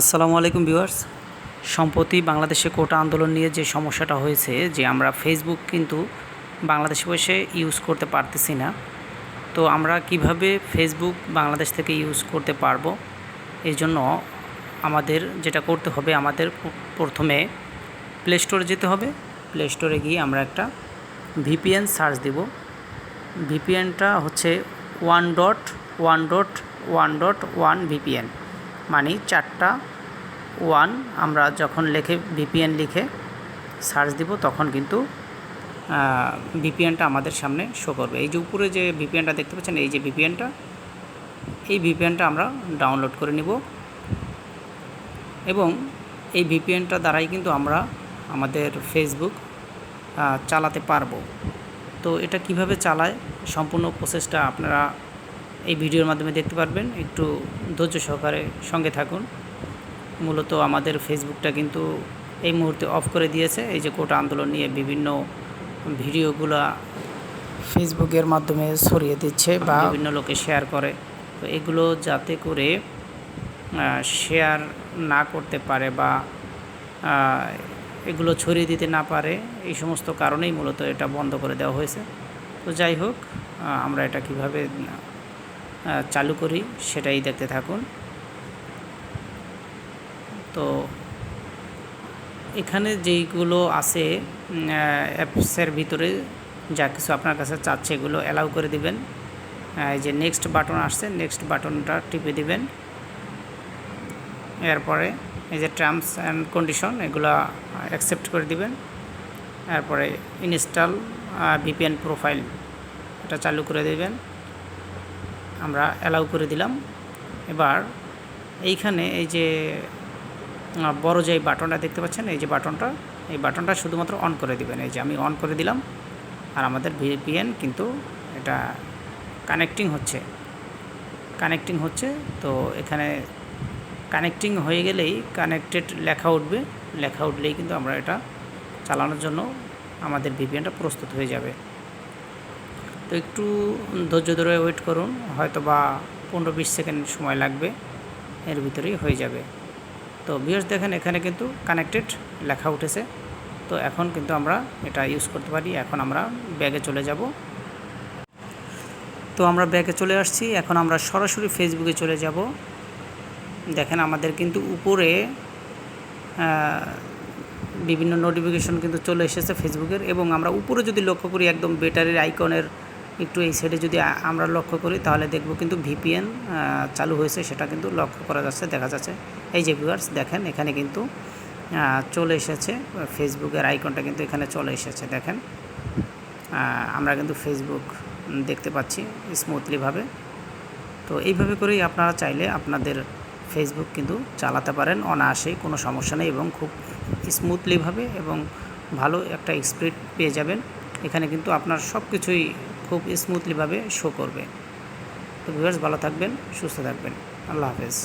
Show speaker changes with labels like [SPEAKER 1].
[SPEAKER 1] আসসালামু আলাইকুম ভিউয়ার্স। সম্প্রতি বাংলাদেশে কোটা আন্দোলন নিয়ে যে সমস্যাটা হয়েছে, যে আমরা ফেসবুক কিন্তু বাংলাদেশে বসে ইউজ করতে পারতেছি না। তো আমরা কীভাবে ফেসবুক বাংলাদেশ থেকে ইউজ করতে পারব? এই জন্য আমাদের যেটা করতে হবে, আমাদের প্রথমে প্লে স্টোরে যেতে হবে। প্লে স্টোরে গিয়ে আমরা একটা ভিপিএন সার্চ দেব। ভিপিএনটা হচ্ছে one dot one dot one dot one VPN মানে চারটা ওয়ান আমরা যখন লেখে ভিপিএন লিখে সার্চ দিব, তখন কিন্তু ভিপিএনটা আমাদের সামনে শো করবে। এই যে উপরে যে ভিপিএনটা দেখতে পাচ্ছেন, এই যে ভিপিএনটা, এই ভিপিএনটা আমরা ডাউনলোড করে নিব। এবং এই ভিপিএনটা দ্বারাই কিন্তু আমরা আমাদের ফেসবুক চালাতে পারব। তো এটা কীভাবে চালায়, সম্পূর্ণ প্রসেসটা আপনারা এই ভিডিওর মাধ্যমে দেখতে পারবেন। একটু ধৈর্য সহকারে সঙ্গে থাকুন। মূলত আমাদের ফেসবুকটা কিন্তু এই মুহূর্তে অফ করে দিয়েছে। এই যে কোটা আন্দোলন নিয়ে বিভিন্ন ভিডিওগুলা ফেসবুকের মাধ্যমে ছড়িয়ে দিচ্ছে বা বিভিন্ন লোকে শেয়ার করে। তো এগুলো যাতে করে শেয়ার না করতে পারে বা এগুলো ছড়িয়ে দিতে না পারে এই সমস্ত কারণেই মূলত এটা বন্ধ করে দেওয়া হয়েছে। তো যাই হোক আমরা এটা কীভাবে চালু করি, সেটাই দেখতে থাকুন। তো এখানে যেইগুলো আছে অ্যাপসের ভিতরে যা কিছু আপনার কাছে চাচ্ছে, এগুলো অ্যালাউ করে দিবেন। যে নেক্সট বাটন আসছে নেক্সট বাটনটা টিপে দিবেন। এরপরে এই যে টার্মস অ্যান্ড কন্ডিশন এগুলো অ্যাকসেপ্ট করে দিবেন। এরপরে ইনস্টল ভিপিএন প্রোফাইল এটা চালু করে দেবেন। আমরা অ্যালাউ করে দিলাম। এবার এইখানে এই যে বড় যে বাটনটা দেখতে পাচ্ছেন, এই যে বাটনটা, এই বাটনটা শুধুমাত্র অন করে দিবেন। এই যে আমি অন করে দিলাম, আর আমাদের ভিপিএন কিন্তু এটা কানেক্টিং হচ্ছে। কানেক্টিং হচ্ছে, তো এখানে কানেক্টিং হয়ে গেলেই কানেক্টেড লেখা উঠবে। লেখা উঠলেই কিন্তু আমরা এটা চালানোর জন্য আমাদের ভিপিএনটা প্রস্তুত হয়ে যাবে। তো একটু ধৈর্য ধরে ওয়েট করুন হয়তো বা পনেরো বিশ সেকেন্ড সময় লাগবে, এর ভিতরেই হয়ে যাবে। তো বিয়স দেখেন, এখানে কিন্তু কানেক্টেড লেখা উঠেছে। তো এখন কিন্তু আমরা এটা ইউজ করতে পারি, এখন আমরা ব্যাগে চলে যাব। তো আমরা ব্যাগে চলে আসছি, এখন আমরা সরাসরি ফেসবুকে চলে যাব। দেখেন আমাদের কিন্তু উপরে বিভিন্ন নোটিফিকেশন কিন্তু চলে এসেছে ফেসবুকের এবং আমরা উপরে যদি লক্ষ্য করি, একদম ব্যাটারির আইকনের একটু এই সাইডে যদি আমরা লক্ষ্য করি, তাহলে দেখব কিন্তু ভিপিএন চালু হয়েছে, সেটা কিন্তু লক্ষ্য করা যাচ্ছে, দেখা যাচ্ছে। এই যে ভিউয়ার্স দেখেন, এখানে কিন্তু চলে এসেছে ফেসবুকের আইকনটা কিন্তু এখানে চলে এসেছে, দেখেন। আমরা কিন্তু ফেসবুক দেখতে পাচ্ছি স্মুথলিভাবে তো এইভাবে করেই আপনারা চাইলে আপনাদের ফেসবুক কিন্তু চালাতে পারেন অনায়াসেই কোনো সমস্যা নেই এবং খুব স্মুথলিভাবে এবং ভালো একটা স্পিড পেয়ে যাবেন। এখানে কিন্তু আপনার সব কিছুই খুব স্মুথলিভাবে শো করবে। তো ভিউয়ার্স ভালো থাকবেন সুস্থ থাকবেন। আল্লাহ হাফেজ।